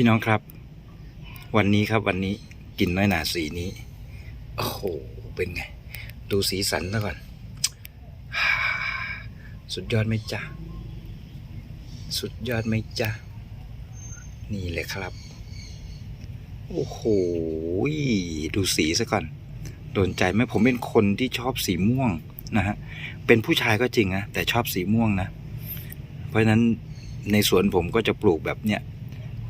พี่น้องครับ วันนี้ครับวันนี้กินน้อยหนาสีนี้ โอ้โห เป็นไง ดูสีสันซะก่อน สุดยอดไหมจ๊ะ สุดยอดไหมจ๊ะ นี่เลยครับ โอ้โห ดูสีซะก่อน โดนใจไหมผมเป็นคนที่ชอบสีม่วงนะฮะ เป็นผู้ชายก็จริงนะแต่ชอบสีม่วงนะ เพราะฉะนั้นในสวนผมก็จะปลูกแบบเนี้ย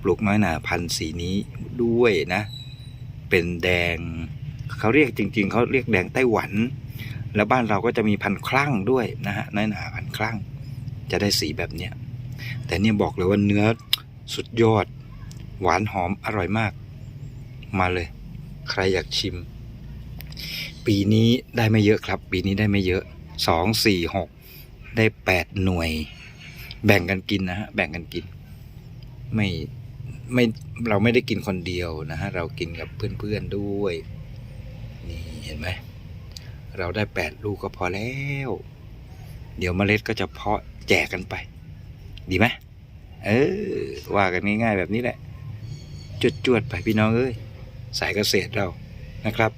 ปลูกน้อยหนาพันธุ์สีนี้ด้วยนะ เป็นแดง เขาเรียกจริง ๆ เขาเรียกแดงไต้หวัน แล้วบ้านเราก็จะมีพันธุ์คลั่งด้วยนะฮะน้อยหนาพันธุ์คลั่ง จะได้สีแบบเนี้ยแต่เนี่ยบอกเลยว่าเนื้อสุดยอด หวานหอมอร่อยมาก มาเลย ใครอยากชิม ปีนี้ได้ไม่เยอะครับ ปีนี้ได้ไม่เยอะสองสี่หกได้แปดหน่วย แบ่งกันกินนะฮะแบ่งกันกิน ไม่ ไม่เราไม่ได้กินคนเดียวนะฮะเรากินกับเพื่อนๆด้วยนี่เห็นไหมเราได้แปดลูกก็พอแล้ว เดี๋ยวเมล็ดก็จะเพาะแจกกันไป ดีไหมเออว่ากันง่ายๆแบบนี้แหละจวดๆไปพี่น้องเอ้ยสายเกษตรเรานะครับ